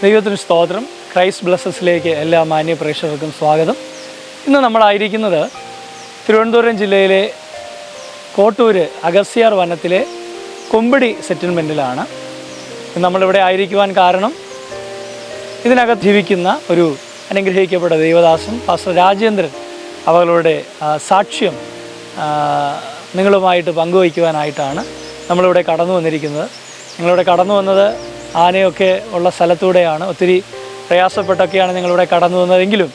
ദൈവത്തിന് സ്തോത്രം. ക്രൈസ്റ്റ് ബ്ലസ്സസിലേക്ക് എല്ലാ മാന്യ പ്രേക്ഷകർക്കും സ്വാഗതം. ഇന്ന് നമ്മളായിരിക്കുന്നത് തിരുവനന്തപുരം ജില്ലയിലെ കോട്ടൂര് അഗസ്യാർ വനത്തിലെ കൊമ്പിടി സെറ്റിൽമെന്റിലാണ് നമ്മളിവിടെ ആയിരിക്കുവാൻ കാരണം ഇതിനകത്ത് ജീവിക്കുന്ന ഒരു അനുഗ്രഹിക്കപ്പെട്ട ദൈവദാസൻ പാസ്റ്റർ രാജേന്ദ്രൻ അവളുടെ സാക്ഷ്യം നിങ്ങളുമായിട്ട് പങ്കുവയ്ക്കുവാനായിട്ടാണ് നമ്മളിവിടെ കടന്നു വന്നിരിക്കുന്നത്. നിങ്ങളിവിടെ കടന്നു വന്നത് ആനയൊക്കെ ഉള്ള സ്ഥലത്തൂടെയാണ് ഒത്തിരി പ്രയാസപ്പെട്ടൊക്കെയാണ് നിങ്ങളിവിടെ കടന്നു വന്നതെങ്കിലും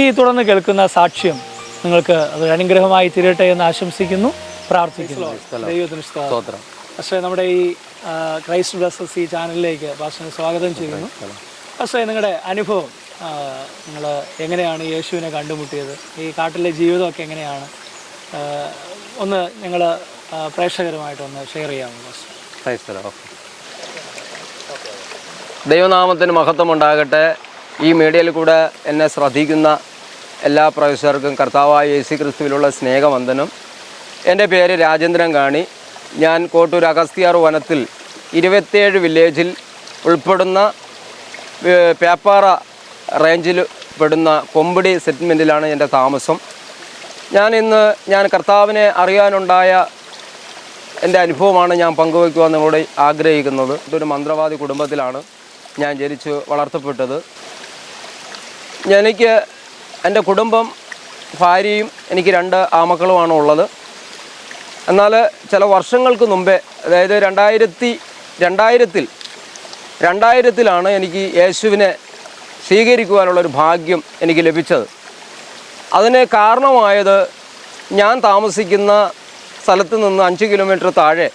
ഈ തുടർന്ന് കേൾക്കുന്ന സാക്ഷ്യം നിങ്ങൾക്ക് അത് അനുഗ്രഹമായി തീരട്ടെ എന്ന് ആശംസിക്കുന്നു പ്രാർത്ഥിക്കുന്നു. ദൈവത്തിന് സ്തോത്രം. പക്ഷേ നമ്മുടെ ഈ ക്രൈസ്റ്റ് ബ്ലസ്സസ് ഈ ചാനലിലേക്ക് ഭാഷനെ സ്വാഗതം ചെയ്യുന്നു. പക്ഷേ നിങ്ങളുടെ അനുഭവം നിങ്ങൾ എങ്ങനെയാണ് യേശുവിനെ കണ്ടുമുട്ടിയത്? ഈ കാട്ടിലെ ജീവിതമൊക്കെ എങ്ങനെയാണ്? ഒന്ന് ഞങ്ങൾ പ്രേക്ഷകരുമായിട്ടൊന്ന് ഷെയർ ചെയ്യാമോ? പാസ്റ്റർ ദൈവനാമത്തിന് മഹത്വം ഉണ്ടാകട്ടെ ഈ മീഡിയയിൽ കൂടെ എന്നെ ശ്രദ്ധിക്കുന്ന എല്ലാ പ്രൊഫസർക്കും കർത്താവായ യേശു ക്രിസ്തുവിലുള്ള സ്നേഹവന്ദനം. എന്റെ പേര് രാജേന്ദ്രൻ കാണി ഞാൻ കോട്ടൂർ അഗസ്തിയാർ വനത്തിൽ ഇരുപത്തിയേഴ് വില്ലേജിൽ ഉൾപ്പെടുന്ന പേപ്പാറ റേഞ്ചിൽ പെടുന്ന കൊമ്പിടി സെറ്റിൽമെന്റിലാണ് എന്റെ താമസം. ഞാൻ ഇന്ന് ഞാൻ കർത്താവിനെ അറിയാനുണ്ടായ എന്റെ അനുഭവമാണ് ഞാൻ പങ്കുവയ്ക്കുവാൻ നിങ്ങളോട് ആഗ്രഹിക്കുന്നത്. ഒരു മന്ത്രവാദി കുടുംബത്തിലാണ്. ഞാൻ ജനിച്ച് വളർത്തപ്പെട്ടത്. എനിക്ക് എന്റെ കുടുംബം ഭാര്യയും എനിക്ക് രണ്ട് ആമക്കളുമാണ് ഉള്ളത്. എന്നാൽ ചില വർഷങ്ങൾക്ക് മുമ്പേ അതായത് രണ്ടായിരത്തി രണ്ടായിരത്തിൽ രണ്ടായിരത്തിലാണ് എനിക്ക് യേശുവിനെ സ്വീകരിക്കുവാനുള്ളൊരു ഭാഗ്യം എനിക്ക് ലഭിച്ചത്. അതിന് കാരണമായത് ഞാൻ താമസിക്കുന്ന സ്ഥലത്ത് നിന്ന് അഞ്ച് കിലോമീറ്റർ താഴെ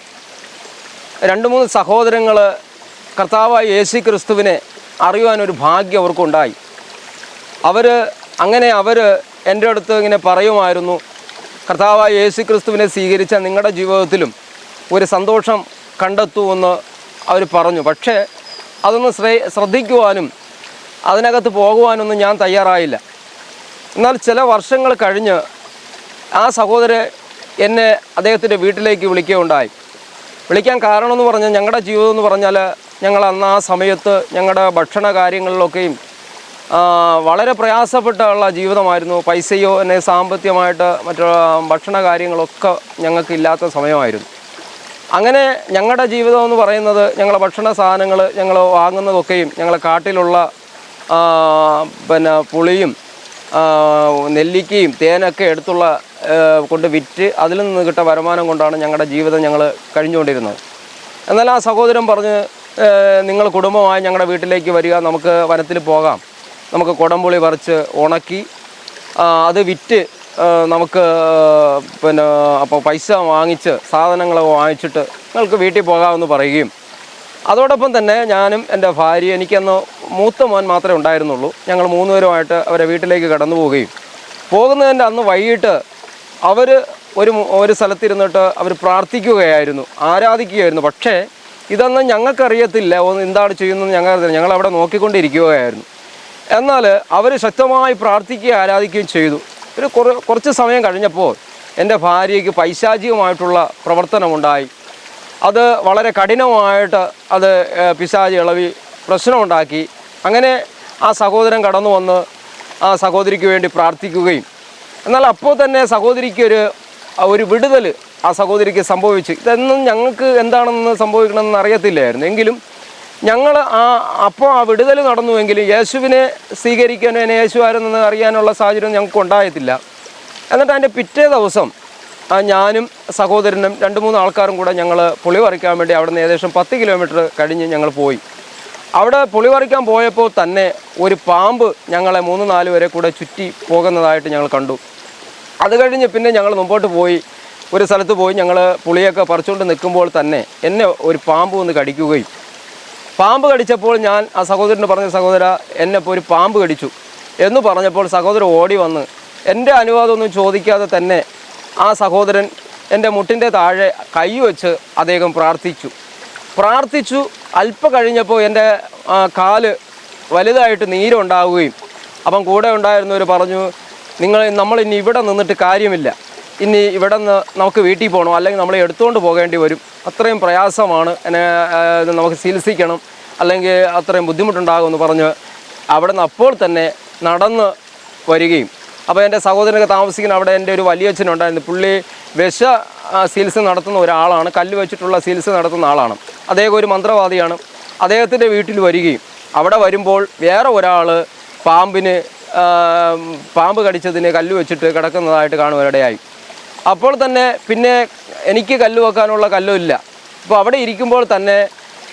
രണ്ട് മൂന്ന് സഹോദരങ്ങൾ കർത്താവായ യേശു ക്രിസ്തുവിനെ അറിയുവാനൊരു ഭാഗ്യം അവർക്കുണ്ടായി. അവർ അങ്ങനെ അവർ എന്റെ അടുത്ത് ഇങ്ങനെ പറയുമായിരുന്നു കർത്താവായ യേശു ക്രിസ്തുവിനെ സ്വീകരിച്ച നിങ്ങളുടെ ജീവിതത്തിലും ഒരു സന്തോഷം കണ്ടെത്തുമെന്ന് അവർ പറഞ്ഞു. പക്ഷേ അതൊന്ന് ശ്രേ ശ്രദ്ധിക്കുവാനും അതിനകത്ത് പോകുവാനൊന്നും ഞാൻ തയ്യാറായില്ല. എന്നാൽ ചില വർഷങ്ങൾ കഴിഞ്ഞ് ആ സഹോദരൻ എന്നെ അദ്ദേഹത്തിന്റെ വീട്ടിലേക്ക് വിളിക്കുകയുണ്ടായി. വിളിക്കാൻ കാരണമെന്ന് പറഞ്ഞാൽ ഞങ്ങളുടെ ജീവിതം എന്ന് പറഞ്ഞാൽ ഞങ്ങൾ അന്ന് ആ സമയത്ത് ഞങ്ങളുടെ ഭക്ഷണ കാര്യങ്ങളിലൊക്കെയും വളരെ പ്രയാസപ്പെട്ടുള്ള ജീവിതമായിരുന്നു. പൈസയോ എന്നെ സാമ്പത്തികമായിട്ട് മറ്റുള്ള ഭക്ഷണ കാര്യങ്ങളൊക്കെ ഞങ്ങൾക്ക് ഇല്ലാത്ത സമയമായിരുന്നു. അങ്ങനെ ഞങ്ങളുടെ ജീവിതം എന്ന് പറയുന്നത് ഞങ്ങളെ ഭക്ഷണ സാധനങ്ങൾ ഞങ്ങൾ വാങ്ങുന്നതൊക്കെയും ഞങ്ങളെ കാട്ടിലുള്ള പിന്നെ പുളിയും നെല്ലിക്കയും തേനൊക്കെ എടുത്തുള്ള കൊണ്ട് വിറ്റ് അതിൽ നിന്ന് കിട്ട വരുമാനം കൊണ്ടാണ് ഞങ്ങളുടെ ജീവിതം ഞങ്ങൾ കഴിഞ്ഞുകൊണ്ടിരുന്നത്. എന്നാൽ ആ സഹോദരൻ പറഞ്ഞ് നിങ്ങൾ കുടുംബമായി ഞങ്ങളുടെ വീട്ടിലേക്ക് വരിക. നമുക്ക് വനത്തിൽ പോകാം. നമുക്ക് കുടംപുളി പറിച്ച് ഉണക്കി അത് വിറ്റ് നമുക്ക് പിന്നെ അപ്പോൾ പൈസ വാങ്ങിച്ച് സാധനങ്ങൾ വാങ്ങിച്ചിട്ട് നിങ്ങൾക്ക് വീട്ടിൽ പോകാമെന്ന് പറയുകയും. അതോടൊപ്പം തന്നെ ഞാനും എന്റെ ഭാര്യ എനിക്കന്ന് മൂത്ത മോൻ മാത്രമേ ഉണ്ടായിരുന്നുള്ളൂ. ഞങ്ങൾ മൂന്നുപേരുമായിട്ട് അവരെ വീട്ടിലേക്ക് കടന്നു പോവുകയും. പോകുന്നതിന്റെ അന്ന് വൈകിട്ട് അവർ ഒരു ഒരു സ്ഥലത്തിരുന്നിട്ട് അവർ പ്രാർത്ഥിക്കുകയായിരുന്നു ആരാധിക്കുകയായിരുന്നു. പക്ഷേ ഇതൊന്നും ഞങ്ങൾക്കറിയത്തില്ല. എന്താണ് ചെയ്യുന്നത് ഞങ്ങൾ ഞങ്ങൾ അവിടെ നോക്കിക്കൊണ്ടിരിക്കുകയായിരുന്നു. എന്നാൽ അവർ ശക്തമായി പ്രാർത്ഥിക്കുകയും ആരാധിക്കുകയും ചെയ്തു. ഒരു കുറ കുറച്ച് സമയം കഴിഞ്ഞപ്പോൾ എന്റെ ഭാര്യയ്ക്ക് പൈശാചികമായിട്ടുള്ള പ്രവർത്തനമുണ്ടായി. അത് വളരെ കഠിനമായിട്ട് അത് പിശാചി ഇളവി പ്രശ്നമുണ്ടാക്കി. അങ്ങനെ ആ സഹോദരൻ കടന്നു വന്ന് ആ സഹോദരിക്ക് വേണ്ടി പ്രാർത്ഥിക്കുകയും. എന്നാൽ അപ്പോൾ തന്നെ സഹോദരിക്ക് ഒരു ഒരു വിടുതൽ ആ സഹോദരിക്ക് സംഭവിച്ചു. ഇതൊന്നും ഞങ്ങൾക്ക് എന്താണെന്ന് സംഭവിക്കണമെന്ന് അറിയത്തില്ലായിരുന്നു. എങ്കിലും ഞങ്ങൾ ആ അപ്പോൾ ആ വിടുതൽ നടന്നുവെങ്കിലും യേശുവിനെ സ്വീകരിക്കാനോ എന്നെ യേശു ആരെന്ന് അറിയാനുള്ള സാഹചര്യം ഞങ്ങൾക്ക് ഉണ്ടായിട്ടില്ല. എന്നിട്ട് അതിന്റെ പിറ്റേ ദിവസം ഞാനും സഹോദരനും രണ്ട് മൂന്ന് ആൾക്കാരും കൂടെ ഞങ്ങൾ പുളി പറിക്കാൻ വേണ്ടി അവിടെ നിന്ന് ഏകദേശം പത്ത് കിലോമീറ്റർ കഴിഞ്ഞ് ഞങ്ങൾ പോയി. അവിടെ പുളി പറിക്കാൻ പോയപ്പോൾ തന്നെ ഒരു പാമ്പ് ഞങ്ങളെ മൂന്ന് നാല് വരെ കൂടെ ചുറ്റി പോകുന്നതായിട്ട് ഞങ്ങൾ കണ്ടു. അത് കഴിഞ്ഞ് പിന്നെ ഞങ്ങൾ മുമ്പോട്ട് പോയി. ഒരു സ്ഥലത്ത് പോയി ഞങ്ങൾ പുളിയൊക്കെ പറിച്ചുകൊണ്ട് നിൽക്കുമ്പോൾ തന്നെ എന്നെ ഒരു പാമ്പ് വന്ന് കടിക്കുകയും. പാമ്പ് കടിച്ചപ്പോൾ ഞാൻ ആ സഹോദരന് പറഞ്ഞ സഹോദര എന്നെ ഒരു പാമ്പ് കടിച്ചു. എന്ന് പറഞ്ഞപ്പോൾ സഹോദരൻ ഓടി വന്ന് എന്റെ അനുവാദമൊന്നും ചോദിക്കാതെ തന്നെ ആ സഹോദരൻ എന്റെ മുട്ടിന്റെ താഴെ കൈ വെച്ച് അദ്ദേഹം പ്രാർത്ഥിച്ചു. പ്രാർത്ഥിച്ചു. അല്പം കഴിഞ്ഞപ്പോൾ എന്റെ കാൽ വലുതായിട്ട് നീരുണ്ടാവുകയും അപ്പം കൂടെ ഉണ്ടായിരുന്നവർ പറഞ്ഞു നിങ്ങൾ നമ്മൾ ഇനി ഇവിടെ നിന്നിട്ട് കാര്യമില്ല. ഇനി ഇവിടെ നിന്ന് നമുക്ക് വീട്ടിൽ പോകണം. അല്ലെങ്കിൽ നമ്മളെ എടുത്തുകൊണ്ട് പോകേണ്ടി വരും. അത്രയും പ്രയാസമാണ്. എന്നെ നമുക്ക് ചികിത്സിക്കണം. അല്ലെങ്കിൽ അത്രയും ബുദ്ധിമുട്ടുണ്ടാകുമെന്ന് പറഞ്ഞ് അവിടെ നിന്ന് അപ്പോൾ തന്നെ നടന്ന് വരികയും. അപ്പോൾ എന്റെ സഹോദരനൊക്കെ താമസിക്കുന്ന അവിടെ എന്റെ ഒരു വലിയച്ഛനുണ്ടായിരുന്നു. പുള്ളി സീൽസ് ചികിത്സ നടത്തുന്ന ഒരാളാണ്. കല്ല് വെച്ചിട്ടുള്ള ചികിത്സ നടത്തുന്ന ആളാണ്. അദ്ദേഹം ഒരു മന്ത്രവാദിയാണ്. അദ്ദേഹത്തിന്റെ വീട്ടിൽ വരികയും. അവിടെ വരുമ്പോൾ വേറെ ഒരാൾ പാമ്പിന് പാമ്പ് കടിച്ചതിന് കല്ല് വെച്ചിട്ട് കിടക്കുന്നതായിട്ട് കാണുവാനിടയായി. അപ്പോൾ തന്നെ പിന്നെ എനിക്ക് കല്ല് വെക്കാനുള്ള കല്ലുമില്ല. അപ്പോൾ അവിടെ ഇരിക്കുമ്പോൾ തന്നെ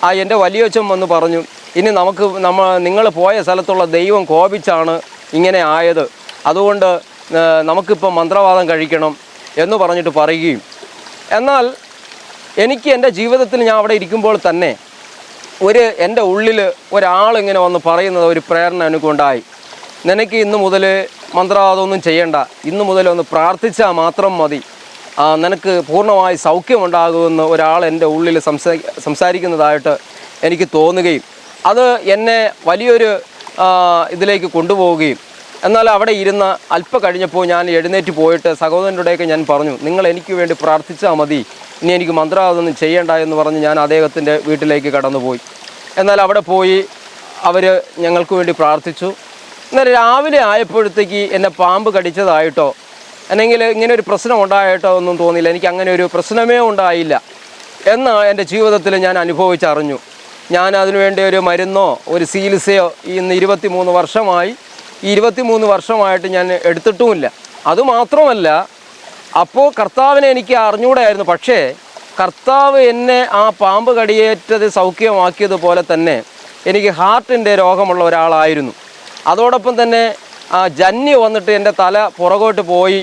ആ എന്റെ വലിയച്ഛൻ വന്ന് പറഞ്ഞു ഇനി നമുക്ക് നമ്മൾ നിങ്ങൾ പോയ സ്ഥലത്തുള്ള ദൈവം കോപിച്ചാണ് ഇങ്ങനെ ആയത്. അതുകൊണ്ട് നമുക്കിപ്പോൾ മന്ത്രവാദം കഴിക്കണം എന്ന് പറഞ്ഞിട്ട് പറയുകയും. എന്നാൽ എനിക്ക് എന്റെ ജീവിതത്തിൽ ഞാൻ അവിടെ ഇരിക്കുമ്പോൾ തന്നെ ഒരു എന്റെ ഉള്ളിൽ ഒരാളിങ്ങനെ വന്ന് പറയുന്നത് ഒരു പ്രേരണ എനിക്കുണ്ടായി. നിനക്ക് ഇന്ന് മുതൽ മന്ത്രവാദമൊന്നും ചെയ്യണ്ട. ഇന്ന് മുതൽ ഒന്ന് പ്രാർത്ഥിച്ചാൽ മാത്രം മതി. നിനക്ക് പൂർണമായി സൗഖ്യമുണ്ടാകുമെന്ന് ഒരാൾ എന്റെ ഉള്ളിൽ സംസാ സംസാരിക്കുന്നതായിട്ട് എനിക്ക് തോന്നുകയും അത് എന്നെ വലിയൊരു ഇതിലേക്ക് കൊണ്ടുപോവുകയും. എന്നാൽ അവിടെ ഇരുന്ന് അല്പം കഴിഞ്ഞപ്പോൾ ഞാൻ എഴുന്നേറ്റ് പോയിട്ട് സഹോദരന്റെയൊക്കെ ഞാൻ പറഞ്ഞു നിങ്ങൾ എനിക്ക് വേണ്ടി പ്രാർത്ഥിച്ചാൽ മതി. ഇനി എനിക്ക് മന്ത്രവാദമൊന്നും ചെയ്യണ്ട എന്ന് പറഞ്ഞ് ഞാൻ അദ്ദേഹത്തിന്റെ വീട്ടിലേക്ക് കടന്നുപോയി. എന്നാൽ അവിടെ പോയി അവർ ഞങ്ങൾക്ക് വേണ്ടി പ്രാർത്ഥിച്ചു. എന്നാൽ രാവിലെ ആയപ്പോഴത്തേക്ക് എന്നെ പാമ്പ് കടിച്ചതായിട്ടോ അല്ലെങ്കിൽ ഇങ്ങനെ ഒരു പ്രശ്നം ഉണ്ടായിട്ടോ ഒന്നും തോന്നിയില്ല. എനിക്ക് അങ്ങനെ ഒരു പ്രശ്നമേ ഉണ്ടായില്ല. എന്ന് എന്റെ ജീവിതത്തിൽ ഞാൻ അനുഭവിച്ചറിഞ്ഞു. ഞാൻ അതിനുവേണ്ടി ഒരു മരുന്നോ ഒരു ചികിത്സയോ ഇന്ന് ഇരുപത്തി മൂന്ന് വർഷമായി ഇരുപത്തി മൂന്ന് വർഷമായിട്ട് ഞാൻ എടുത്തിട്ടുമില്ല. അതുമാത്രമല്ല അപ്പോൾ കർത്താവിനെ എനിക്ക് അറിഞ്ഞുകൂടായിരുന്നു. പക്ഷേ കർത്താവ് എന്നെ ആ പാമ്പ് കടിയേറ്റത് സൗഖ്യമാക്കിയതുപോലെ തന്നെ എനിക്ക് ഹാർട്ടിന്റെ രോഗമുള്ള ഒരാളായിരുന്നു. അതോടൊപ്പം തന്നെ ജന്നി വന്നിട്ട് എന്റെ തല പുറകോട്ട് പോയി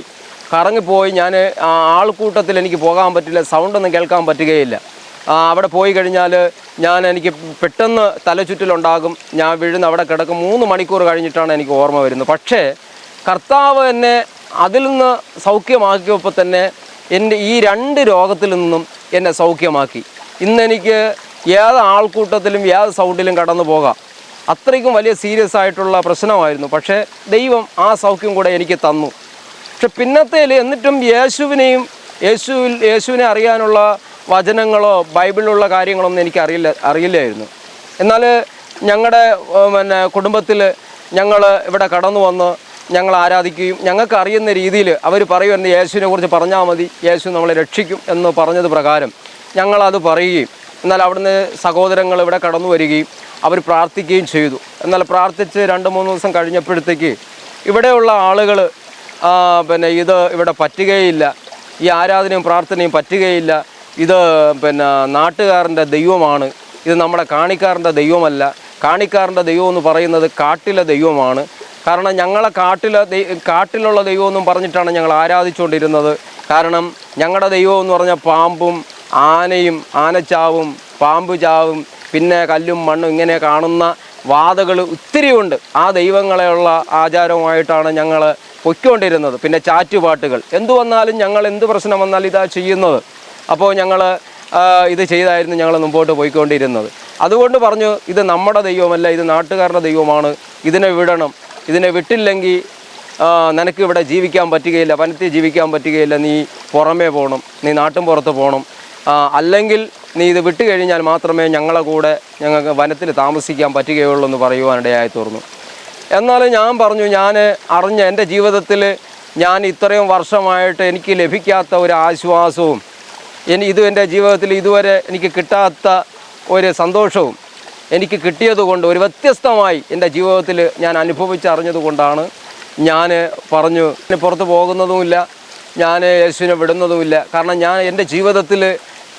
കറങ്ങിപ്പോയി. ഞാൻ ആൾക്കൂട്ടത്തിൽ എനിക്ക് പോകാൻ പറ്റില്ല സൗണ്ടൊന്നും കേൾക്കാൻ പറ്റുകയില്ല. അവിടെ പോയി കഴിഞ്ഞാൽ ഞാൻ എനിക്ക് പെട്ടെന്ന് തലചുറ്റിലുണ്ടാകും. ഞാൻ വീഴുന്ന അവിടെ കിടക്കും. മൂന്ന് മണിക്കൂർ കഴിഞ്ഞിട്ടാണ് എനിക്ക് ഓർമ്മ വരുന്നത്. പക്ഷേ കർത്താവ് എന്നെ അതിൽ നിന്ന് സൗഖ്യമാക്കിയപ്പോൾ തന്നെ എന്റെ ഈ രണ്ട് രോഗത്തിൽ നിന്നും എന്നെ സൗഖ്യമാക്കി. ഇന്നെനിക്ക് ഏത് ആൾക്കൂട്ടത്തിലും ഏത് സൗണ്ടിലും കടന്നു പോകാം അത്രയ്ക്കും വലിയ സീരിയസ് ആയിട്ടുള്ള പ്രശ്നമായിരുന്നു. പക്ഷേ ദൈവം ആ സൗഖ്യം കൂടെ എനിക്ക് തന്നു. പക്ഷെ പിന്നത്തേൽ എന്നിട്ടും യേശുവിനെയും യേശുവിൽ യേശുവിനെ അറിയാനുള്ള വചനങ്ങളോ ബൈബിളിലുള്ള കാര്യങ്ങളൊന്നും എനിക്ക് അറിയില്ല അറിയില്ലായിരുന്നു. എന്നാൽ ഞങ്ങളുടെ പിന്നെ കുടുംബത്തിൽ ഞങ്ങൾ ഇവിടെ കടന്നു വന്ന് ഞങ്ങൾ ആരാധിക്കുകയും ഞങ്ങൾക്ക് അറിയുന്ന രീതിയിൽ അവർ പറയുമെന്ന് യേശുവിനെ കുറിച്ച് പറഞ്ഞാൽ മതി യേശു നമ്മളെ രക്ഷിക്കും എന്ന് പറഞ്ഞത് പ്രകാരം ഞങ്ങളത് പറയുകയും എന്നാൽ അവിടുന്ന് സഹോദരങ്ങൾ ഇവിടെ കടന്നു വരികയും അവർ പ്രാർത്ഥിക്കുകയും ചെയ്തു. എന്നാൽ പ്രാർത്ഥിച്ച് രണ്ട് മൂന്ന് ദിവസം കഴിഞ്ഞപ്പോഴത്തേക്ക് ഇവിടെയുള്ള ആളുകൾ പിന്നെ ഇത് ഇവിടെ പറ്റുകയില്ല. ഈ ആരാധനയും പ്രാർത്ഥനയും പറ്റുകയില്ല. ഇത് പിന്നെ നാട്ടുകാരന്റെ ദൈവമാണ്. ഇത് നമ്മുടെ കാണിക്കാരന്റെ ദൈവമല്ല. കാണിക്കാരന്റെ ദൈവം എന്ന് പറയുന്നത് കാട്ടിലെ ദൈവമാണ്. കാരണം ഞങ്ങളെ കാട്ടിലെ കാട്ടിലുള്ള ദൈവം എന്നും പറഞ്ഞിട്ടാണ് ഞങ്ങൾ ആരാധിച്ചുകൊണ്ടിരുന്നത്. കാരണം ഞങ്ങളുടെ ദൈവം എന്ന് പറഞ്ഞാൽ പാമ്പും ആനയും ആനച്ചാവും പാമ്പ് ചാവും പിന്നെ കല്ലും മണ്ണും ഇങ്ങനെ കാണുന്ന വാതകൾ ഒത്തിരിയുണ്ട്. ആ ദൈവങ്ങളെയുള്ള ആചാരവുമായിട്ടാണ് ഞങ്ങൾ പൊയ്ക്കൊണ്ടിരുന്നത്. പിന്നെ ചാറ്റുപാട്ടുകൾ. എന്തു വന്നാലും ഞങ്ങൾ എന്ത് പ്രശ്നം വന്നാലും ഇതാ ചെയ്യുന്നത്. അപ്പോൾ ഞങ്ങൾ ഇത് ചെയ്തായിരുന്നു ഞങ്ങൾ മുമ്പോട്ട് പോയിക്കൊണ്ടിരുന്നത്. അതുകൊണ്ട് പറഞ്ഞു ഇത് നമ്മുടെ ദൈവമല്ല ഇത് നാട്ടുകാരുടെ ദൈവമാണ് ഇതിനെ വിടണം. ഇതിനെ വിട്ടില്ലെങ്കിൽ നിനക്ക് ഇവിടെ ജീവിക്കാൻ പറ്റുകയില്ല വനത്തിൽ ജീവിക്കാൻ പറ്റുകയില്ല നീ പുറമേ പോകണം നീ നാട്ടും പുറത്ത് പോകണം അല്ലെങ്കിൽ നീ ഇത് വിട്ട് കഴിഞ്ഞാൽ മാത്രമേ ഞങ്ങളെ കൂടെ ഞങ്ങൾക്ക് വനത്തിൽ താമസിക്കാൻ പറ്റുകയുള്ളൂ എന്ന് പറയുവാനിടയായി തീർന്നു. എന്നാൽ ഞാൻ പറഞ്ഞു ഞാൻ അറിഞ്ഞ എന്റെ ജീവിതത്തിൽ ഞാൻ ഇത്രയും വർഷമായിട്ട് എനിക്ക് ലഭിക്കാത്ത ഒരു ആശ്വാസവും ഇനി ഇത് എന്റെ ജീവിതത്തിൽ ഇതുവരെ എനിക്ക് കിട്ടാത്ത ഒരു സന്തോഷവും എനിക്ക് കിട്ടിയതുകൊണ്ട് ഒരു വ്യത്യസ്തമായി എന്റെ ജീവിതത്തിൽ ഞാൻ അനുഭവിച്ചറിഞ്ഞതുകൊണ്ടാണ് ഞാൻ പറഞ്ഞു "ഇനി പുറത്ത് പോകുന്നതുമില്ല ഞാൻ യേശുവിനെ വിടുന്നതുമില്ല. കാരണം ഞാൻ എന്റെ ജീവിതത്തിൽ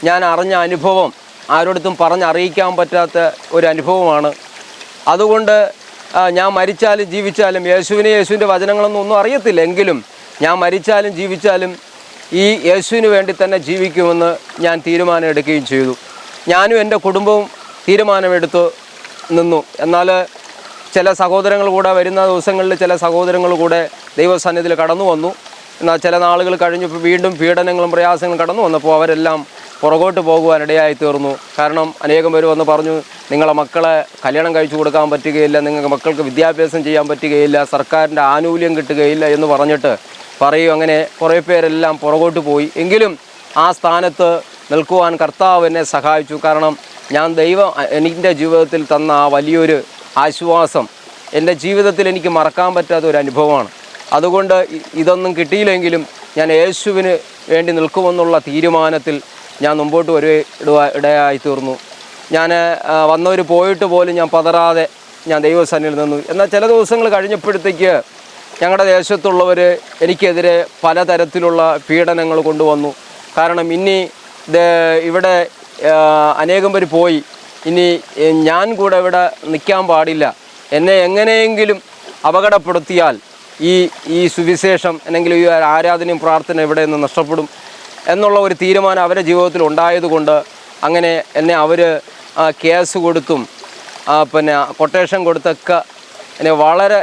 ഞാൻ അറിഞ്ഞ അനുഭവം ആരോടത്തും പറഞ്ഞറിയിക്കാൻ പറ്റാത്ത ഒരു അനുഭവമാണ്. അതുകൊണ്ട് ഞാൻ മരിച്ചാലും ജീവിച്ചാലും യേശുവിനെ യേശുവിന്റെ വചനങ്ങളൊന്നും ഒന്നും അറിയത്തില്ല എങ്കിലും ഞാൻ മരിച്ചാലും ജീവിച്ചാലും ഈ യേശുവിന് വേണ്ടി തന്നെ ജീവിക്കുമെന്ന് ഞാൻ തീരുമാനം എടുക്കുകയും ചെയ്തു. ഞാനും എന്റെ കുടുംബവും തീരുമാനമെടുത്തു നിന്നു. എന്നാൽ ചില സഹോദരങ്ങൾ കൂടെ വരുന്ന ദിവസങ്ങളിൽ ചില സഹോദരങ്ങൾ കൂടെ ദൈവസന്നിധിയിൽ കടന്നു വന്നു. എന്നാൽ ചില നാളുകൾ കഴിഞ്ഞപ്പോൾ വീണ്ടും പീഡനങ്ങളും പ്രയാസങ്ങളും കടന്നു വന്നപ്പോൾ അവരെല്ലാം പുറകോട്ട് പോകുവാൻ ഇടയായി തീർന്നു കാരണം അനേകം പേര് വന്ന് പറഞ്ഞു നിങ്ങളെ മക്കളെ കല്യാണം കഴിച്ചു കൊടുക്കാൻ പറ്റുകയില്ല നിങ്ങൾക്ക് മക്കൾക്ക് വിദ്യാഭ്യാസം ചെയ്യാൻ പറ്റുകയില്ല സർക്കാരിന്റെ ആനുകൂല്യം കിട്ടുകയില്ല എന്ന് പറഞ്ഞിട്ട് പറയും. അങ്ങനെ കുറേ പേരെല്ലാം പുറകോട്ട് പോയി. എങ്കിലും ആ സ്ഥാനത്ത് നിൽക്കുവാൻ കർത്താവ് എന്നെ സഹായിച്ചു. കാരണം ഞാൻ ദൈവം എന്റെ ജീവിതത്തിൽ തന്ന ആ വലിയൊരു ആശ്വാസം എന്റെ ജീവിതത്തിൽ എനിക്ക് മറക്കാൻ പറ്റാത്ത ഒരു അനുഭവമാണ്. അതുകൊണ്ട് ഇതൊന്നും കിട്ടിയില്ലെങ്കിലും ഞാൻ യേശുവിന് വേണ്ടി നിൽക്കുമെന്നുള്ള തീരുമാനത്തിൽ ഞാൻ മുമ്പോട്ട് ഒരു ഇടയായി തീർന്നു. ഞാൻ വന്നവർ പോയിട്ട് പോലും ഞാൻ പതറാതെ ഞാൻ ദൈവസന്നിൽ നിന്നു. എന്നാൽ ചില ദിവസങ്ങൾ കഴിഞ്ഞപ്പോഴത്തേക്ക് ഞങ്ങളുടെ ദേശത്തുള്ളവർ എനിക്കെതിരെ പലതരത്തിലുള്ള പീഡനങ്ങൾ കൊണ്ടുവന്നു. കാരണം ഇനി ഇവിടെ അനേകം പേര് പോയി. ഇനി ഞാൻ കൂടെ ഇവിടെ നിൽക്കാൻ പാടില്ല. എന്നെ എങ്ങനെയെങ്കിലും അപകടപ്പെടുത്തിയാൽ ഈ ഈ സുവിശേഷം അല്ലെങ്കിൽ ഈ ആരാധനയും പ്രാർത്ഥന ഇവിടെ നിന്ന് നഷ്ടപ്പെടും എന്നുള്ള ഒരു തീരുമാനം അവരുടെ ജീവിതത്തിൽ ഉണ്ടായതുകൊണ്ട് അങ്ങനെ എന്നെ അവർ കേസ് കൊടുത്തും പിന്നെ കൊട്ടേഷൻ കൊടുത്തൊക്കെ എന്നെ വളരെ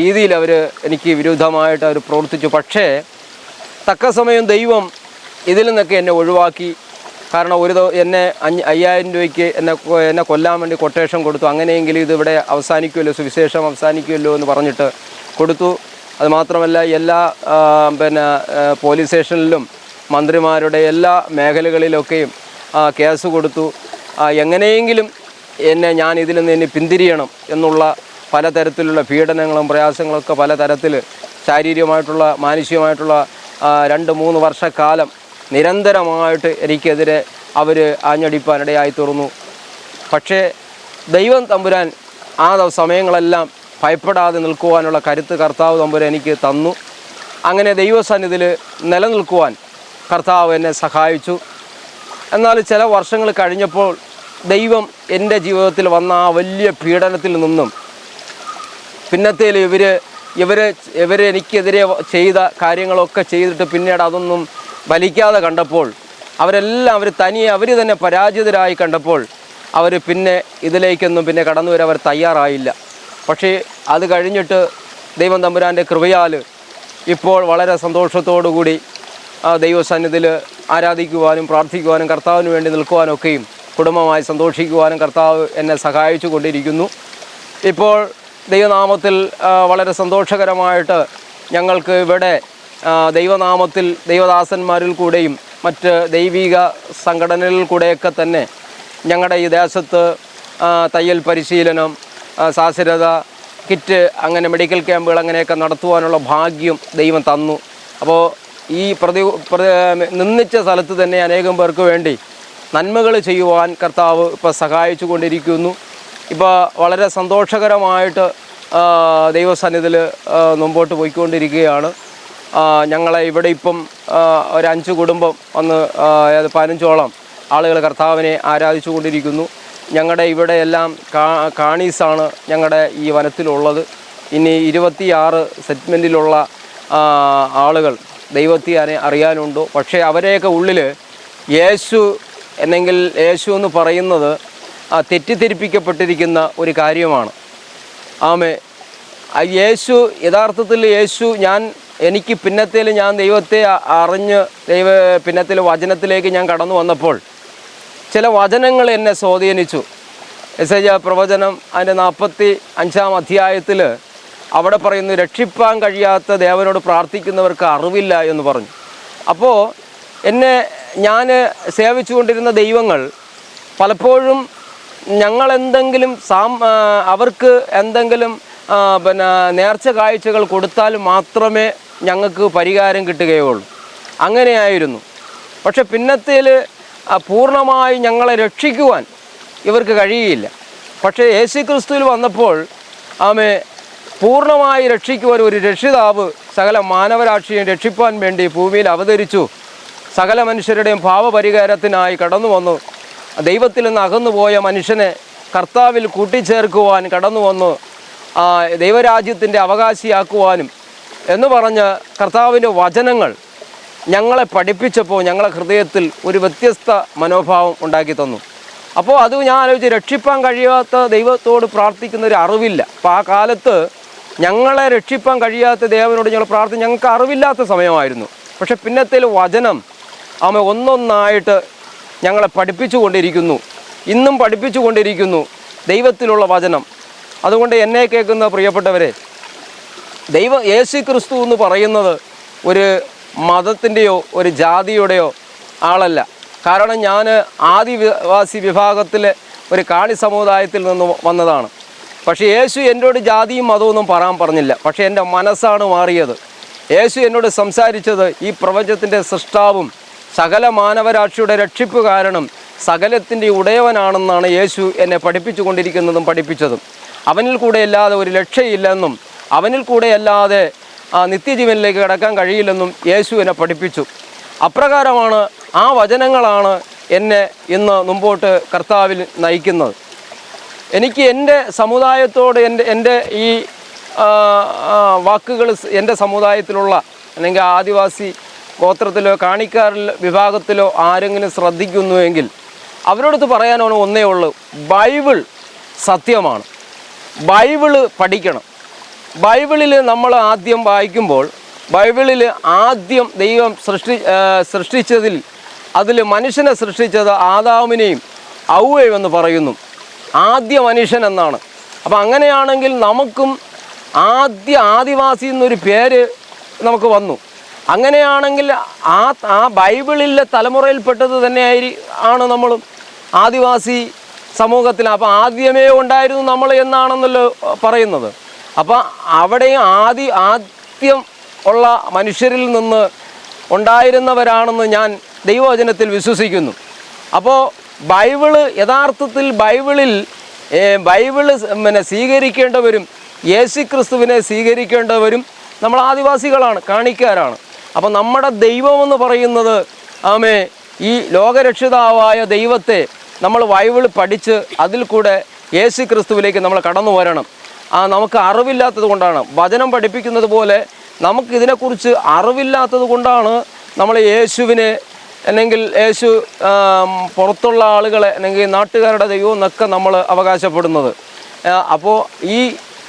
രീതിയിൽ അവർ എനിക്ക് വിരുദ്ധമായിട്ട് അവർ പ്രവർത്തിച്ചു. പക്ഷേ തക്ക സമയം ദൈവം ഇതിൽ നിന്നൊക്കെ എന്നെ ഒഴിവാക്കി. കാരണം ഒരു എന്നെ അഞ്ച് അയ്യായിരം രൂപയ്ക്ക് എന്നെ എന്നെ കൊല്ലാൻ വേണ്ടി കൊട്ടേഷൻ കൊടുത്തു. അങ്ങനെയെങ്കിലും ഇതിവിടെ അവസാനിക്കുമല്ലോ സുവിശേഷം അവസാനിക്കുമല്ലോ എന്ന് പറഞ്ഞിട്ട് കൊടുത്തു. അതുമാത്രമല്ല എല്ലാ പിന്നെ പോലീസ് സ്റ്റേഷനിലും മന്ത്രിമാരുടെ എല്ലാ മേഖലകളിലൊക്കെയും കേസ് കൊടുത്തു. എങ്ങനെയെങ്കിലും എന്നെ ഞാൻ ഇതിൽ നിന്ന് ഇനി പിന്തിരിയണം എന്നുള്ള പലതരത്തിലുള്ള പീഡനങ്ങളും പ്രയാസങ്ങളൊക്കെ പലതരത്തിൽ ശാരീരികമായിട്ടുള്ള മാനുഷികമായിട്ടുള്ള രണ്ട് മൂന്ന് വർഷക്കാലം നിരന്തരമായിട്ട് എനിക്കെതിരെ അവർ ആഞ്ഞടിപ്പാനിടയായി തീർന്നു പക്ഷേ ദൈവം തമ്പുരാൻ ആ സമയങ്ങളെല്ലാം ഭയപ്പെടാതെ നിൽക്കുവാനുള്ള കരുത്ത് കർത്താവ് തമ്പുര എനിക്ക് തന്നു. അങ്ങനെ ദൈവസന്നിധിയിൽ നിലനിൽക്കുവാൻ കർത്താവ് എന്നെ സഹായിച്ചു. എന്നാൽ ചില വർഷങ്ങൾ കഴിഞ്ഞപ്പോൾ ദൈവം എന്റെ ജീവിതത്തിൽ വന്ന ആ വലിയ പീഡനത്തിൽ നിന്നും പിന്നത്തേൽ ഇവർ ഇവർ ഇവർ എനിക്കെതിരെ ചെയ്ത കാര്യങ്ങളൊക്കെ ചെയ്തിട്ട് പിന്നീട് അതൊന്നും വലിക്കാതെ കണ്ടപ്പോൾ അവരെല്ലാം അവർ തനിയെ അവർ തന്നെ പരാജിതരായി കണ്ടപ്പോൾ അവർ പിന്നെ ഇതിലേക്കൊന്നും പിന്നെ കടന്നു വരാൻ അവർ തയ്യാറായില്ല. പക്ഷേ അത് കഴിഞ്ഞിട്ട് ദൈവം തമ്പുരാന്റെ കൃപയാൽ ഇപ്പോൾ വളരെ സന്തോഷത്തോടു കൂടി ആ ദൈവസന്നിധിയിൽ ആരാധിക്കുവാനും പ്രാർത്ഥിക്കുവാനും കർത്താവിന് വേണ്ടി നിൽക്കുവാനൊക്കെയും കുടുംബമായി സന്തോഷിക്കുവാനും കർത്താവ് എന്നെ സഹായിച്ചു കൊണ്ടിരിക്കുന്നു. ഇപ്പോൾ ദൈവനാമത്തിൽ വളരെ സന്തോഷകരമായിട്ട് ഞങ്ങൾക്ക് ഇവിടെ ദൈവനാമത്തിൽ ദൈവദാസന്മാരിൽ കൂടെയും മറ്റ് ദൈവിക സംഘടനകളിൽ കൂടെയൊക്കെ തന്നെ ഞങ്ങളുടെ ഈ ദേശത്ത് തയ്യൽ പരിശീലനം സാക്ഷരത കിറ്റ് അങ്ങനെ മെഡിക്കൽ ക്യാമ്പുകൾ അങ്ങനെയൊക്കെ നടത്തുവാനുള്ള ഭാഗ്യം ദൈവം തന്നു. അപ്പോൾ ഈ പ്രതി നിന്നിച്ച സ്ഥലത്ത് തന്നെ അനേകം പേർക്ക് വേണ്ടി നന്മകൾ ചെയ്യുവാൻ കർത്താവ് ഇപ്പോൾ സഹായിച്ചു കൊണ്ടിരിക്കുന്നു. ഇപ്പോൾ വളരെ സന്തോഷകരമായിട്ട് ദൈവസന്നിധിയിൽ മുമ്പോട്ട് പോയിക്കൊണ്ടിരിക്കുകയാണ്. ഞങ്ങളെ ഇവിടെ ഇപ്പം ഒരു അഞ്ച് കുടുംബം ഒന്ന് പതിനഞ്ചോളം ആളുകൾ കർത്താവിനെ ആരാധിച്ചു കൊണ്ടിരിക്കുന്നു. ഞങ്ങളുടെ ഇവിടെ എല്ലാം കാ കാണീസാണ് ഞങ്ങളുടെ ഈ വനത്തിലുള്ളത്. ഇനി ഇരുപത്തിയാറ് സെഗ്മെന്റിലുള്ള ആളുകൾ ദൈവത്തെ അറി- അറിയാനുണ്ടോ? പക്ഷേ അവരെയൊക്കെ ഉള്ളിൽ യേശു അല്ലെങ്കിൽ യേശു എന്ന് പറയുന്നത് തെറ്റിദ്ധരിപ്പിക്കപ്പെട്ടിരിക്കുന്ന ഒരു കാര്യമാണ്. ആമേ യേശു യഥാർത്ഥത്തിൽ യേശു ഞാൻ എനിക്ക് പിന്നത്തേൽ ഞാൻ ദൈവത്തെ അറിഞ്ഞ് ദൈവ പിന്നത്തിൽ വചനത്തിലേക്ക് ഞാൻ കടന്നു വന്നപ്പോൾ ചില വചനങ്ങൾ എന്നെ സ്വാധീനിച്ചു. എസ് ഐ പ്രവചനം അതിന്റെ നാൽപ്പത്തി അഞ്ചാം അധ്യായത്തിൽ അവിടെ പറയുന്നു രക്ഷിപ്പാൻ കഴിയാത്ത ദേവനോട് പ്രാർത്ഥിക്കുന്നവർക്ക് അറിവില്ല എന്ന് പറഞ്ഞു. അപ്പോൾ എന്നെ ഞാൻ സേവിച്ചുകൊണ്ടിരുന്ന ദൈവങ്ങൾ പലപ്പോഴും ഞങ്ങൾ എന്തെങ്കിലും സാം അവർക്ക് എന്തെങ്കിലും പിന്നെ നേർച്ച കാഴ്ചകൾ കൊടുത്താൽ മാത്രമേ ഞങ്ങൾക്ക് പരിഹാരം കിട്ടുകയുള്ളൂ. അങ്ങനെയായിരുന്നു. പക്ഷെ പിന്നത്തേൽ പൂർണമായി ഞങ്ങളെ രക്ഷിക്കുവാൻ ഇവർക്ക് കഴിയില്ല പക്ഷേ യേശു ക്രിസ്തുവിൽ വന്നപ്പോൾ ആമെ പൂർണമായി രക്ഷിക്കുവാൻ ഒരു രക്ഷിതാവ് സകല മാനവരാക്ഷിയെ രക്ഷിപ്പാൻ വേണ്ടി ഭൂമിയിൽ അവതരിച്ചു. സകല മനുഷ്യരുടെയും ഭാവപരിഹാരത്തിനായി കടന്നു വന്നു. ദൈവത്തിൽ നിന്ന് അകന്നുപോയ മനുഷ്യനെ കർത്താവിൽ കൂട്ടിച്ചേർക്കുവാൻ കടന്നു വന്നു. ദൈവരാജ്യത്തിന്റെ അവകാശിയാക്കുവാനും എന്ന് പറഞ്ഞ് കർത്താവിന്റെ വചനങ്ങൾ ഞങ്ങളെ പഠിപ്പിച്ചപ്പോൾ ഞങ്ങളെ ഹൃദയത്തിൽ ഒരു വ്യത്യസ്ത മനോഭാവം ഉണ്ടാക്കി തന്നു. അപ്പോൾ അത് ഞാൻ ആലോചിച്ച് രക്ഷിപ്പാൻ കഴിയാത്ത ദൈവത്തോട് പ്രാർത്ഥിക്കുന്ന ഒരു അറിവില്ല. അപ്പോൾ ആ കാലത്ത് ഞങ്ങളെ രക്ഷിപ്പാൻ കഴിയാത്ത ദേവനോട് ഞങ്ങൾ പ്രാർത്ഥന ഞങ്ങൾക്ക് അറിവില്ലാത്ത സമയമായിരുന്നു. പക്ഷെ പിന്നത്തേൽ വചനം ആമ ഒന്നൊന്നായിട്ട് ഞങ്ങളെ പഠിപ്പിച്ചു കൊണ്ടിരിക്കുന്നു ഇന്നും പഠിപ്പിച്ചു കൊണ്ടിരിക്കുന്നു ദൈവത്തിലുള്ള വചനം. അതുകൊണ്ട് എന്നെ കേൾക്കുന്ന പ്രിയപ്പെട്ടവരെ ദൈവ യേശു ക്രിസ്തു എന്ന് പറയുന്നത് ഒരു മതത്തിന്റെയോ ഒരു ജാതിയുടെയോ ആളല്ല. കാരണം ഞാൻ ആദിവാസി വിഭാഗത്തിലെ ഒരു കാണി സമുദായത്തിൽ നിന്ന് വന്നതാണ്. പക്ഷേ യേശു എന്നോട് ജാതിയും മതമൊന്നും പറയാൻ പറഞ്ഞില്ല. പക്ഷേ എന്റെ മനസ്സാണ് മാറിയത്. യേശു എന്നോട് സംസാരിച്ചത് ഈ പ്രപഞ്ചത്തിന്റെ സൃഷ്ടാവും സകല മാനവരാക്ഷിയുടെ രക്ഷിപ്പ് കാരണം സകലത്തിന്റെ ഉടയവനാണെന്നാണ് യേശു എന്നെ പഠിപ്പിച്ചു കൊണ്ടിരിക്കുന്നതും പഠിപ്പിച്ചതും. അവനിൽ കൂടെ അല്ലാതെ ഒരു രക്ഷയില്ലെന്നും അവനിൽ കൂടെ അല്ലാതെ ആ നിത്യജീവനിലേക്ക് കടക്കാൻ കഴിയില്ലെന്നും യേശു എന്നെ പഠിപ്പിച്ചു. അപ്രകാരമാണ് ആ വചനങ്ങളാണ് എന്നെ ഇന്ന് മുമ്പോട്ട് കർത്താവിൽ നയിക്കുന്നത്. എനിക്ക് എന്റെ സമുദായത്തോട് എന്റെ എന്റെ ഈ വാക്കുകൾ എന്റെ സമുദായത്തിലുള്ള അല്ലെങ്കിൽ ആദിവാസി ഗോത്രത്തിലോ കാണിക്കാരിൽ വിഭാഗത്തിലോ ആരെങ്കിലും ശ്രദ്ധിക്കുന്നുവെങ്കിൽ അവരോടത്ത് പറയാനാണ് ഒന്നേ ഉള്ളൂ ബൈബിൾ സത്യമാണ്. ബൈബിൾ പഠിക്കണം. ബൈബിളിൽ നമ്മൾ ആദ്യം വായിക്കുമ്പോൾ ബൈബിളിൽ ആദ്യം ദൈവം സൃഷ്ടി സൃഷ്ടിച്ചതിൽ അതിൽ മനുഷ്യനെ സൃഷ്ടിച്ചത് ആദാമിനെയും ഔവയും എന്ന് പറയുന്നു. ആദ്യ മനുഷ്യൻ എന്നാണ്. അപ്പോൾ അങ്ങനെയാണെങ്കിൽ നമുക്കും ആദ്യ ആദിവാസി എന്നൊരു പേര് നമുക്ക് വന്നു. അങ്ങനെയാണെങ്കിൽ ആ ആ ബൈബിളിലെ തലമുറയിൽപ്പെട്ടത് തന്നെ ആയി ആണ് നമ്മൾ ആദിവാസി സമൂഹത്തിൽ. അപ്പോൾ ആദ്യമേ ഉണ്ടായിരുന്നു നമ്മൾ എന്നാണെന്നല്ലോ പറയുന്നത്. അപ്പോൾ അവിടെയും ആദ്യ ആദ്യം ഉള്ള മനുഷ്യരിൽ നിന്ന് ഉണ്ടായിരുന്നവരാണെന്ന് ഞാൻ ദൈവവചനത്തിൽ വിശ്വസിക്കുന്നു. അപ്പോൾ ബൈബിൾ യഥാർത്ഥത്തിൽ ബൈബിളിൽ ബൈബിൾ പിന്നെ സ്വീകരിക്കേണ്ടവരും യേശു ക്രിസ്തുവിനെ സ്വീകരിക്കേണ്ടവരും നമ്മൾ ആദിവാസികളാണ് കാണിക്കാരാണ്. അപ്പോൾ നമ്മുടെ ദൈവമെന്ന് പറയുന്നത് ആമേ ഈ ലോകരക്ഷിതാവായ ദൈവത്തെ നമ്മൾ ബൈബിൾ പഠിച്ച് അതിൽ കൂടെ യേശു ക്രിസ്തുവിലേക്ക് നമ്മൾ കടന്നു വരണം. ആ നമുക്ക് അറിവില്ലാത്തത് കൊണ്ടാണ്. വചനം പഠിപ്പിക്കുന്നത് പോലെ നമുക്ക് ഇതിനെക്കുറിച്ച് അറിവില്ലാത്തത് കൊണ്ടാണ് നമ്മൾ യേശുവിനെ അല്ലെങ്കിൽ യേശു പുറത്തുള്ള ആളുകളെ അല്ലെങ്കിൽ നാട്ടുകാരുടെ ദൈവം എന്നൊക്കെ നമ്മൾ അവകാശപ്പെടുന്നത്. അപ്പോൾ ഈ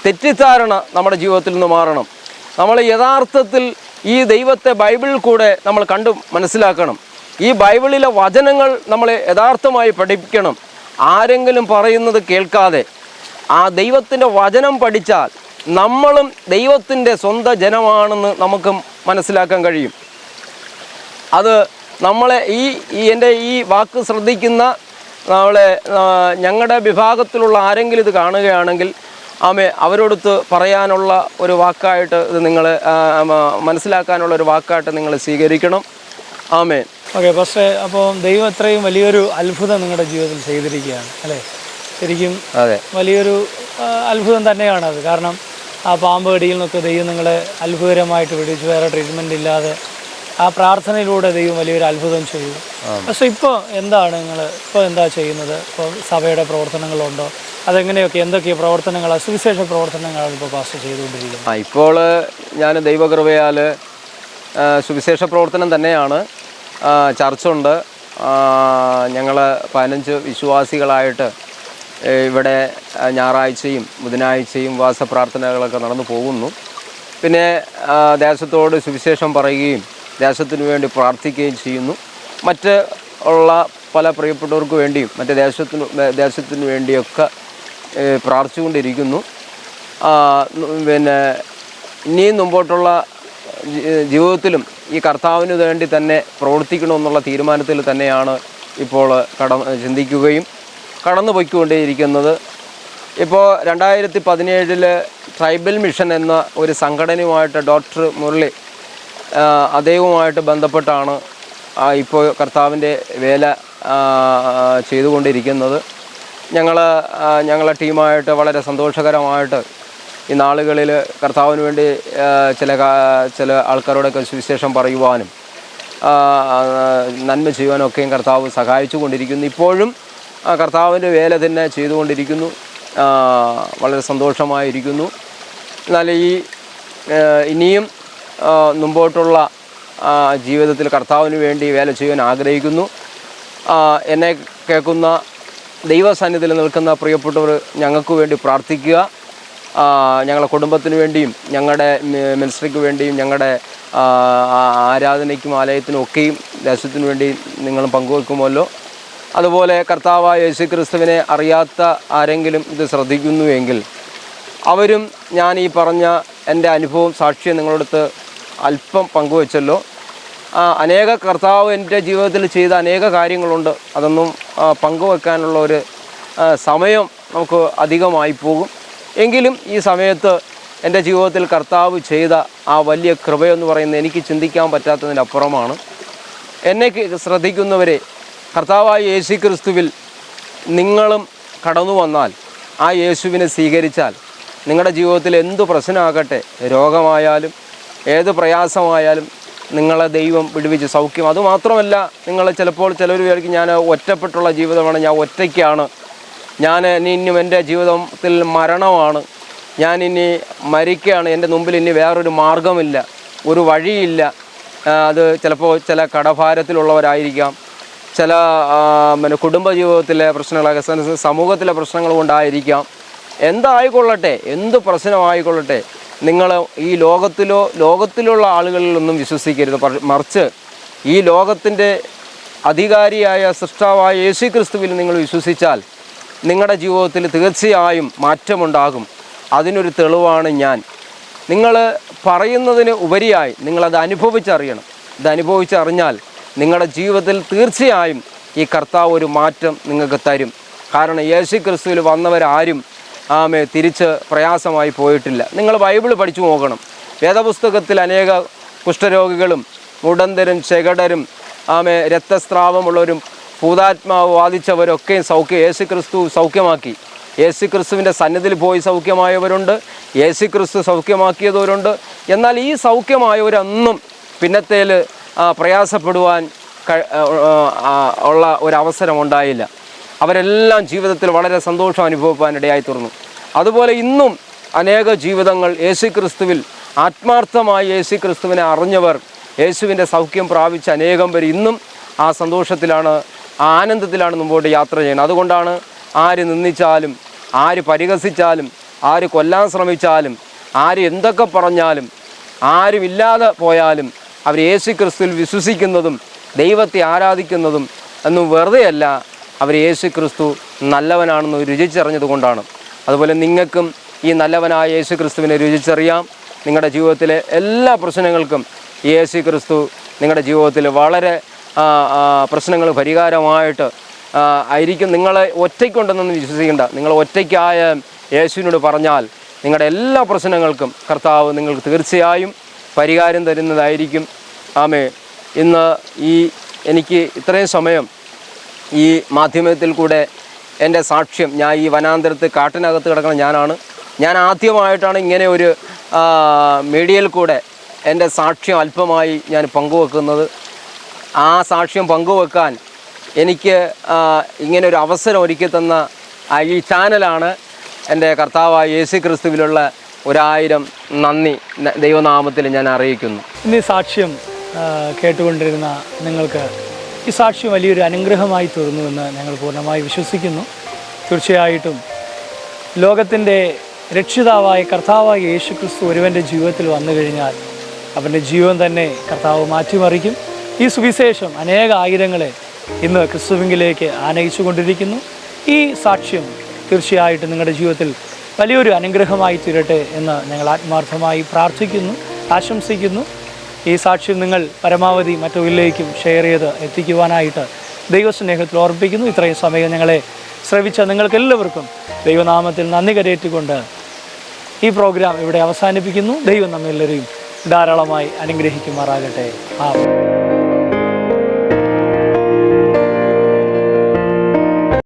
തെറ്റിദ്ധാരണ നമ്മുടെ ജീവിതത്തിൽ നിന്ന് മാറണം. നമ്മൾ യഥാർത്ഥത്തിൽ ഈ ദൈവത്തെ ബൈബിളിൽ കൂടെ നമ്മൾ കണ്ടു മനസ്സിലാക്കണം. ഈ ബൈബിളിലെ വചനങ്ങൾ നമ്മൾ യഥാർത്ഥമായി പഠിപ്പിക്കണം. ആരെങ്കിലും പറയുന്നത് കേൾക്കാതെ. ആ ദൈവത്തിന്റെ വചനം പഠിച്ചാൽ നമ്മളും ദൈവത്തിന്റെ സ്വന്തം ജനമാണെന്ന് നമുക്ക് മനസ്സിലാക്കാൻ കഴിയും. അത് നമ്മളെ ഈ എന്റെ ഈ വാക്ക് ശ്രദ്ധിക്കുന്ന നമ്മളെ ഞങ്ങളുടെ വിഭാഗത്തിലുള്ള ആരെങ്കിലും ഇത് കാണുകയാണെങ്കിൽ ആമേ അവരോടത്ത് പറയാനുള്ള ഒരു വാക്കായിട്ട് ഇത് നിങ്ങൾ മനസ്സിലാക്കാനുള്ള ഒരു വാക്കായിട്ട് നിങ്ങൾ സ്വീകരിക്കണം. ആമേ ഓക്കെ പക്ഷേ അപ്പോൾ ദൈവം ഇത്രയും വലിയൊരു അത്ഭുതം നിങ്ങളുടെ ജീവിതത്തിൽ ചെയ്തിരിക്കുകയാണ് അല്ലേ? ശരിക്കും അതെ. വലിയൊരു അത്ഭുതം തന്നെയാണത് കാരണം ആ പാമ്പ് കടിയിൽ നിന്നൊക്കെ ദൈവം നിങ്ങളെ അത്ഭുതകരമായിട്ട് വിടിച്ചു വേറെ ട്രീറ്റ്മെന്റ് ഇല്ലാതെ ആ പ്രാർത്ഥനയിലൂടെ ദൈവം വലിയൊരു അത്ഭുതം ചെയ്തു. പക്ഷെ ഇപ്പോൾ എന്താണ് നിങ്ങൾ ഇപ്പോൾ എന്താ ചെയ്യുന്നത്? ഇപ്പോൾ സഭയുടെ പ്രവർത്തനങ്ങളുണ്ടോ? അതെങ്ങനെയൊക്കെ എന്തൊക്കെ പ്രവർത്തനങ്ങൾ സുവിശേഷ പ്രവർത്തനങ്ങളാണ് ഇപ്പോൾ പാസ്റ്റർ ചെയ്തുകൊണ്ടിരിക്കുന്നത്? ആ ഇപ്പോൾ ഞാൻ ദൈവകൃപയാൽ സുവിശേഷ പ്രവർത്തനം തന്നെയാണ്. ചർച്ച ചർച്ചുണ്ട്. ഞങ്ങൾ പതിനഞ്ച് വിശ്വാസികളായിട്ട് ഇവിടെ ഞായറാഴ്ചയും ബുധനാഴ്ചയും വാസപ്രാർത്ഥനകളൊക്കെ നടന്നു പോകുന്നു. പിന്നെ ദേശത്തോട് സുവിശേഷം പറയുകയും ദേശത്തിനു വേണ്ടി പ്രാർത്ഥിക്കുകയും ചെയ്യുന്നു. മറ്റ് ഉള്ള പല പ്രിയപ്പെട്ടവർക്ക് വേണ്ടിയും മറ്റ് ദേശത്തിന് ദേശത്തിന് വേണ്ടിയൊക്കെ പ്രാർത്ഥിച്ചുകൊണ്ടിരിക്കുന്നു. പിന്നെ ഇനിയും മുമ്പോട്ടുള്ള ജീവിതത്തിലും ഈ കർത്താവിന് വേണ്ടി തന്നെ പ്രവർത്തിക്കണമെന്നുള്ള തീരുമാനത്തിൽ തന്നെയാണ് ഇപ്പോൾ കട ചിന്തിക്കുകയും കടന്നു പോയിക്കൊണ്ടേയിരിക്കുന്നത് ഇപ്പോൾ രണ്ടായിരത്തി പതിനേഴിൽ ട്രൈബൽ മിഷൻ എന്ന ഒരു സംഘടനയുമായിട്ട് ഡോക്ടർ മുരളി അദ്ദേഹവുമായിട്ട് ബന്ധപ്പെട്ടാണ് ഇപ്പോൾ കർത്താവിന്റെ വേല ചെയ്തുകൊണ്ടിരിക്കുന്നത്. ഞങ്ങൾ ഞങ്ങളെ ടീമായിട്ട് വളരെ സന്തോഷകരമായിട്ട് ഈ നാളുകളിൽ കർത്താവിന് വേണ്ടി ചില ചില ആൾക്കാരോടൊക്കെ സുവിശേഷം പറയുവാനും നന്മ ചെയ്യുവാനൊക്കെയും കർത്താവ് സഹായിച്ചു കൊണ്ടിരിക്കുന്നു ഇപ്പോഴും കർത്താവിന്റെ വേല തന്നെ ചെയ്തുകൊണ്ടിരിക്കുന്നു. വളരെ സന്തോഷമായിരിക്കുന്നു. എന്നാൽ ഈ ഇനിയും മുമ്പോട്ടുള്ള ജീവിതത്തിൽ കർത്താവിന് വേണ്ടി വേല ചെയ്യാൻ ആഗ്രഹിക്കുന്നു. എന്നെ കേൾക്കുന്ന ദൈവസാന്നിധ്യത്തിൽ നിൽക്കുന്ന പ്രിയപ്പെട്ടവർ ഞങ്ങൾക്ക് വേണ്ടി പ്രാർത്ഥിക്കുക. ഞങ്ങളുടെ കുടുംബത്തിന് വേണ്ടിയും ഞങ്ങളുടെ മിനിസ്ട്രിക്ക് വേണ്ടിയും ഞങ്ങളുടെ ആരാധനയ്ക്കും ആലയത്തിനും ഒക്കെയും ദേശത്തിനു വേണ്ടി നിങ്ങളും പങ്കുവെക്കുമല്ലോ. അതുപോലെ കർത്താവായ യേശു ക്രിസ്തുവിനെ അറിയാത്ത ആരെങ്കിലും ഇത് ശ്രദ്ധിക്കുന്നുവെങ്കിൽ അവരും ഞാൻ ഈ പറഞ്ഞ എന്റെ അനുഭവം സാക്ഷ്യം നിങ്ങളടുത്ത് അല്പം പങ്കുവച്ചല്ലോ. അനേക കർത്താവ് എന്റെ ജീവിതത്തിൽ ചെയ്ത അനേക കാര്യങ്ങളുണ്ട്. അതൊന്നും പങ്കുവെക്കാനുള്ള ഒരു സമയം നമുക്ക് അധികമായി പോകും. എങ്കിലും ഈ സമയത്ത് എന്റെ ജീവിതത്തിൽ കർത്താവ് ചെയ്ത ആ വലിയ കൃപയെന്ന് പറയുന്നത് എനിക്ക് ചിന്തിക്കാൻ പറ്റാത്തതിനപ്പുറമാണ്. എന്നെ ശ്രദ്ധിക്കുന്നവരെ കർത്താവായ യേശു ക്രിസ്തുവിൽ നിങ്ങളും കടന്നു വന്നാൽ ആ യേശുവിനെ സ്വീകരിച്ചാൽ നിങ്ങളുടെ ജീവിതത്തിൽ എന്തു പ്രശ്നമാകട്ടെ രോഗമായാലും ഏത് പ്രയാസമായാലും നിങ്ങളെ ദൈവം വിടുവിച്ച് സൗഖ്യം. അതുമാത്രമല്ല നിങ്ങൾ ചിലപ്പോൾ ചിലർ വിചാരിക്കും ഞാൻ ഒറ്റപ്പെട്ടുള്ള ജീവിതമാണ് ഞാൻ ഒറ്റയ്ക്കാണ്. ഞാൻ ഇനി ഇന്നും എന്റെ ജീവിതത്തിൽ മരണമാണ്. ഞാൻ ഇനി മരിക്കുകയാണ്. എന്റെ മുമ്പിൽ ഇനി വേറൊരു മാർഗമില്ല ഒരു വഴിയില്ല. അത് ചിലപ്പോൾ ചില കടഭാരത്തിലുള്ളവരായിരിക്കാം. ചില പിന്നെ കുടുംബജീവിതത്തിലെ പ്രശ്നങ്ങളൊക്കെ സമൂഹത്തിലെ പ്രശ്നങ്ങൾ കൊണ്ടായിരിക്കാം. എന്തായിക്കൊള്ളട്ടെ? എന്ത് പ്രശ്നമായിക്കൊള്ളട്ടെ? നിങ്ങൾ ഈ ലോകത്തിലോ ലോകത്തിലുള്ള ആളുകളിലൊന്നും വിശ്വസിക്കരുത്. മറിച്ച് ഈ ലോകത്തിന്റെ അധികാരിയായ സൃഷ്ടാവായ യേശു ക്രിസ്തുവിൽ നിങ്ങൾ വിശ്വസിച്ചാൽ നിങ്ങളുടെ ജീവിതത്തിൽ തീർച്ചയായും മാറ്റമുണ്ടാകും. അതിനൊരു തെളിവാണ് ഞാൻ. നിങ്ങൾ പറയുന്നതിന് ഉപരിയായി നിങ്ങളത് അനുഭവിച്ചറിയണം. ഇത് അനുഭവിച്ചറിഞ്ഞാൽ നിങ്ങളുടെ ജീവിതത്തിൽ തീർച്ചയായും ഈ കർത്താവ് ഒരു മാറ്റം നിങ്ങൾക്ക് തരും. കാരണം യേശു ക്രിസ്തുവിൽ വന്നവരാരും ആമേ തിരിച്ച് പ്രയാസമായി പോയിട്ടില്ല. നിങ്ങൾ ബൈബിൾ പഠിച്ചു നോക്കണം. വേദപുസ്തകത്തിൽ അനേക കുഷ്ഠരോഗികളും മുടന്തരും ചെകടരും ആമേ രക്തസ്രാവമുള്ളവരും ഭൂതാത്മാവ് ബാധിച്ചവരൊക്കെയും സൗഖ്യം യേശു ക്രിസ്തു സൗഖ്യമാക്കി. യേശു ക്രിസ്തുവിന്റെ സന്നിധിയിൽ പോയി സൗഖ്യമായവരുണ്ട്. യേശു ക്രിസ്തു സൗഖ്യമാക്കിയവരുണ്ട് എന്നാൽ ഈ സൗഖ്യമായവരൊന്നും പിന്നത്തേൽ പ്രയാസപ്പെടുവാൻ ഉള്ള ഒരവസരം ഉണ്ടായില്ല അവരെല്ലാം ജീവിതത്തിൽ വളരെ സന്തോഷം അനുഭവിക്കാൻ ഇടയായി തീർന്നു. അതുപോലെ ഇന്നും അനേക ജീവിതങ്ങൾ യേശു ക്രിസ്തുവിൽ ആത്മാർത്ഥമായി യേശു ക്രിസ്തുവിനെ അറിഞ്ഞവർ യേശുവിന്റെ സൗഖ്യം പ്രാപിച്ച അനേകം പേർ ഇന്നും ആ സന്തോഷത്തിലാണ് ആ ആനന്ദത്തിലാണ് മുമ്പോട്ട് യാത്ര ചെയ്യുന്നത്. അതുകൊണ്ടാണ് ആര് നിന്ദിച്ചാലും ആര് പരിഹസിച്ചാലും ആര് കൊല്ലാൻ ശ്രമിച്ചാലും ആര് എന്തൊക്കെ പറഞ്ഞാലും ആരുമില്ലാതെ പോയാലും അവർ യേശു ക്രിസ്തുവിൽ വിശ്വസിക്കുന്നതും ദൈവത്തെ ആരാധിക്കുന്നതും എന്നും വെറുതെയല്ല അവർ യേശു ക്രിസ്തു നല്ലവനാണെന്ന് രുചിച്ചറിഞ്ഞതുകൊണ്ടാണ്. അതുപോലെ നിങ്ങൾക്കും ഈ നല്ലവനായ യേശു ക്രിസ്തുവിനെ രുചിച്ചറിയാം. നിങ്ങളുടെ ജീവിതത്തിലെ എല്ലാ പ്രശ്നങ്ങൾക്കും യേശു ക്രിസ്തു നിങ്ങളുടെ ജീവിതത്തിൽ വളരെ പ്രശ്നങ്ങൾ പരിഹാരമായിട്ട് ആയിരിക്കും. നിങ്ങളെ ഒറ്റയ്ക്കുണ്ടെന്നൊന്നും വിശ്വസിക്കേണ്ട. നിങ്ങൾ ഒറ്റയ്ക്കായ യേശുവിനോട് പറഞ്ഞാൽ നിങ്ങളുടെ എല്ലാ പ്രശ്നങ്ങൾക്കും കർത്താവ് നിങ്ങൾക്ക് തീർച്ചയായും പരിഹാരം തരുന്നതായിരിക്കും. ആമേ. ഇന്ന് ഈ എനിക്ക് ഇത്രയും സമയം ഈ മാധ്യമത്തിൽ കൂടെ എന്റെ സാക്ഷ്യം ഞാൻ ഈ വനാന്തരത്ത് കാട്ടിനകത്ത് കിടക്കുന്ന ഞാനാണ്. ഞാൻ ആദ്യമായിട്ടാണ് ഇങ്ങനെ ഒരു മീഡിയയിൽ കൂടെ എന്റെ സാക്ഷ്യം അല്പമായി ഞാൻ പങ്കുവെക്കുന്നത്. ആ സാക്ഷ്യം പങ്കുവെക്കാൻ എനിക്ക് ഇങ്ങനെ ഒരു അവസരം ഒരുക്കി തന്ന ഈ ചാനലാണ് എന്റെ കർത്താവായ യേശു ക്രിസ്തുവിലുള്ള ഒരായിരം നന്ദി ദൈവനാമത്തിൽ ഞാൻ അറിയിക്കുന്നു. ഇന്ന് സാക്ഷ്യം കേട്ടുകൊണ്ടിരുന്ന നിങ്ങൾക്ക് ഈ സാക്ഷ്യം വലിയൊരു അനുഗ്രഹമായി തീർന്നുവെന്ന് ഞങ്ങൾ പൂർണമായി വിശ്വസിക്കുന്നു. തീർച്ചയായിട്ടും ലോകത്തിന്റെ രക്ഷിതാവായ കർത്താവായ യേശു ക്രിസ്തു ഒരുവന്റെ ജീവിതത്തിൽ വന്നു കഴിഞ്ഞാൽ അവന്റെ ജീവൻ തന്നെ കർത്താവ് മാറ്റിമറിക്കും. ഈ സുവിശേഷം അനേക ആയിരങ്ങളെ ഇന്ന് ക്രിസ്തുവിങ്കിലേക്ക് ആനയിച്ചു കൊണ്ടിരിക്കുന്നു ഈ സാക്ഷ്യം തീർച്ചയായിട്ടും നിങ്ങളുടെ ജീവിതത്തിൽ വലിയൊരു അനുഗ്രഹമായി തീരട്ടെ എന്ന് ഞങ്ങൾ ആത്മാർത്ഥമായി പ്രാർത്ഥിക്കുന്നു ആശംസിക്കുന്നു. ഈ സാക്ഷ്യം നിങ്ങൾ പരമാവധി മറ്റുള്ളിലേക്കും ഷെയർ ചെയ്ത് എത്തിക്കുവാനായിട്ട് ദൈവസ്നേഹത്തിൽ ഓർപ്പിക്കുന്നു. ഇത്രയും സമയം ഞങ്ങളെ ശ്രവിച്ച നിങ്ങൾക്കെല്ലാവർക്കും ദൈവനാമത്തിൽ നന്ദി കരയേറ്റുകൊണ്ട് ഈ പ്രോഗ്രാം ഇവിടെ അവസാനിപ്പിക്കുന്നു. ദൈവം നമ്മെല്ലാവരെയും ധാരാളമായി അനുഗ്രഹിക്കുമാറാകട്ടെ. ആ